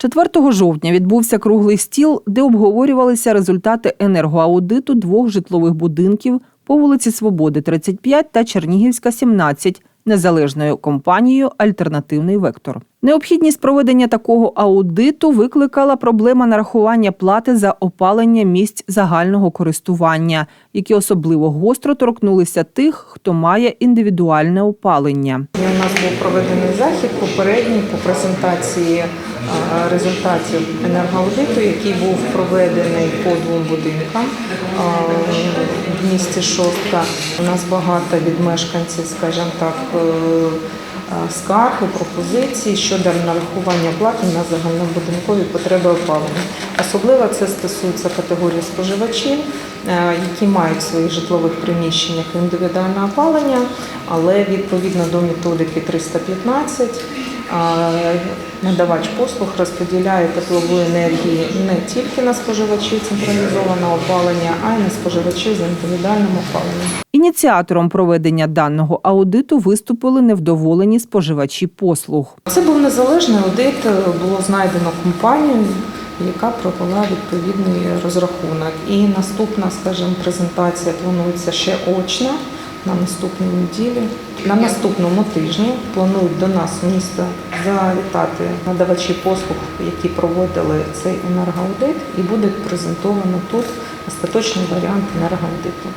4 жовтня відбувся круглий стіл, де обговорювалися результати енергоаудиту двох житлових будинків по вулиці Свободи, 35 та Чернігівська, 17, незалежною компанією Альтернативний вектор. Необхідність проведення такого аудиту викликала проблема нарахування плати за опалення місць загального користування, які особливо гостро торкнулися тих, хто має індивідуальне опалення. У нас був проведений захід попередній по презентації е, результатів енергоаудиту, який був проведений по двом будинкам е, в місті Шостка. У нас багато від мешканців, скажімо так, е, скарг і пропозицій щодо нарахування плати на загальнобудинкові потреби опалення. Особливо це стосується категорії споживачів, е, які мають в своїх житлових приміщеннях індивідуальне опалення, але відповідно до методики 315 е, надавач послуг розподіляє теплову енергії не тільки на споживачів централізованого опалення, а й на споживачів з індивідуальним опаленням. Ініціатором проведення даного аудиту виступили невдоволені споживачі послуг. Це був незалежний аудит, е, було знайдено компанію, яка провела відповідний розрахунок. І наступна, скажімо, презентація планується ще очна на наступній неділі. На наступному тижні планують до нас в місто завітати надавачі послуг, які проводили цей енергоаудит, і буде презентовано тут остаточний варіант енергоаудиту.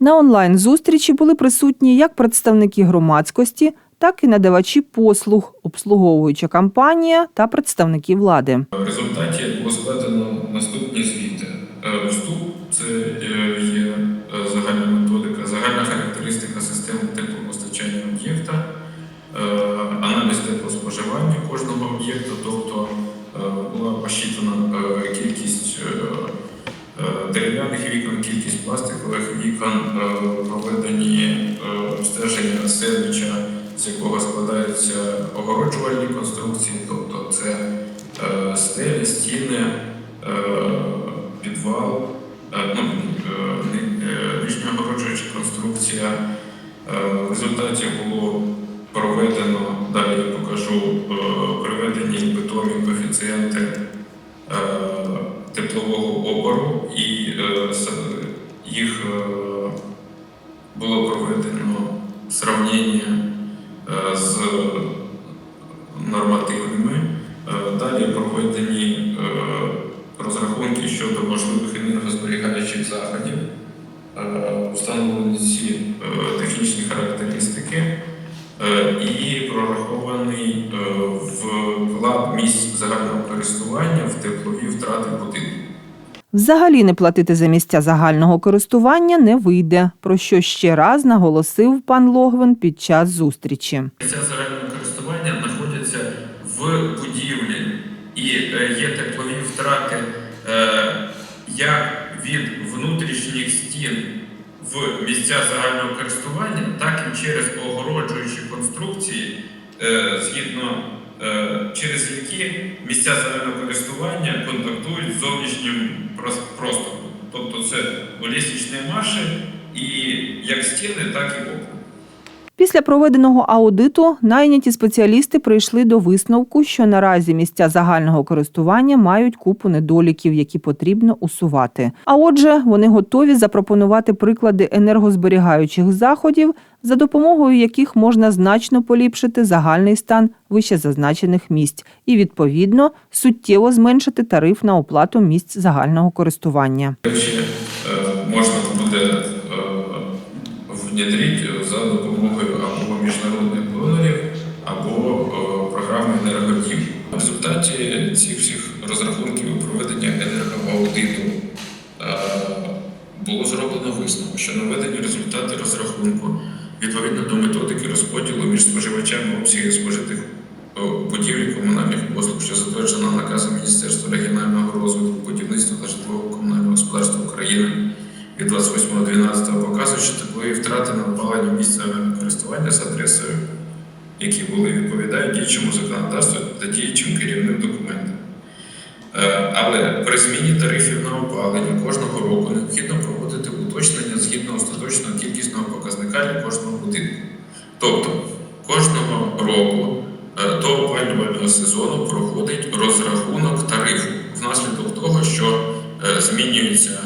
На онлайн-зустрічі були присутні як представники громадськості, так і надавачі послуг, обслуговуюча компанія та представники влади. Кожного об'єкта, тобто е, була посчитана е, кількість е, дерев'яних вікон, кількість пластикових вікон, проведені обстеження селища, з якого складаються огороджувальні конструкції, тобто це стелі, стіни, підвал, ну, ни- нижня огороджуюча конструкція. В результаті було проведено, далі я е, приведені питомі коефіцієнти е, теплового обору і е, їх було проведено сравнення з нормативними. Далі проведені розрахунки щодо можливих енергозберігаючих заходів, встановлені е, технічні характеристики і прорахований е, вклад місць загального користування в теплові втрати будинку. Взагалі не платити за місця загального користування не вийде, про що ще раз наголосив пан Логвин під час зустрічі. Місця загального користування знаходяться в будівлі і е, є теплові втрати е, як від внутрішніх стін в місця загального користування, так і через огороджуючі конструкції, е, згідно е, через які місця загального користування контактують з зовнішнім простором. Тобто це лісічні марші і як стіни, так і окна. Після проведеного аудиту найняті спеціалісти прийшли до висновку, що наразі місця загального користування мають купу недоліків, які потрібно усувати. А отже, вони готові запропонувати приклади енергозберігаючих заходів, за допомогою яких можна значно поліпшити загальний стан вищезазначених місць і відповідно суттєво зменшити тариф на оплату місць загального користування. Е, можна буде е, внедрити за допомогою або міжнародних донорів, або е, програми енергодім. В результаті цих всіх розрахунків і проведення енергоаудиту е, було зроблено висновок, що наведені результати розрахунку відповідно до методики розподілу між споживачами обсягів спожитих е, будівлі комунальних послуг, що затверджено наказом Міністерства регіонального розвитку, будівництва та житлового комунального господарства України від 28.12 показує, що такої втрати на опалення місця користування з адресою, які були відповідають діючому законодавству та діючим керівним документам. Е, Але при зміні тарифів на опалення кожного року необхідно проводити уточнення згідно остаточного кількісного показника для кожного будинку. Тобто кожного року е, до опалювального сезону проходить розрахунок тарифу внаслідок того, що е, змінюються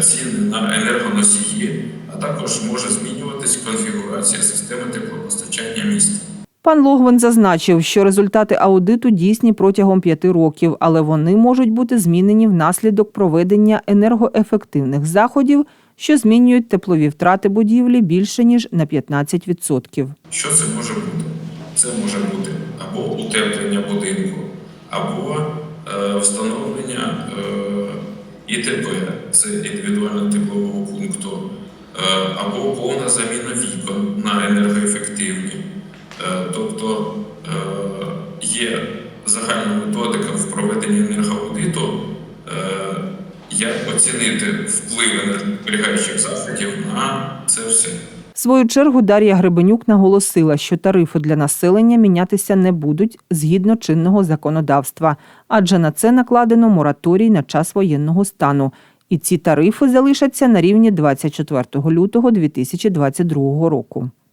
ціни на енергоносії, а також може змінюватись конфігурація системи теплопостачання міста. Пан Логвин зазначив, що результати аудиту дійсні протягом п'яти років, але вони можуть бути змінені внаслідок проведення енергоефективних заходів, що змінюють теплові втрати будівлі більше ніж на 15%. Що це може бути? Це може бути або утеплення будинку, або е, встановлення е, ІТП, це пункту, е, або повна заміна вікон на енергоефективні. Е, тобто е, є загальна методика в проведенні енергоаудиту, е, як оцінити впливи наберігаючих заходів на це все. В свою чергу Дар'я Гребенюк наголосила, що тарифи для населення мінятися не будуть згідно чинного законодавства, адже на це накладено мораторій на час воєнного стану. І ці тарифи залишаться на рівні 24 лютого 2022 року.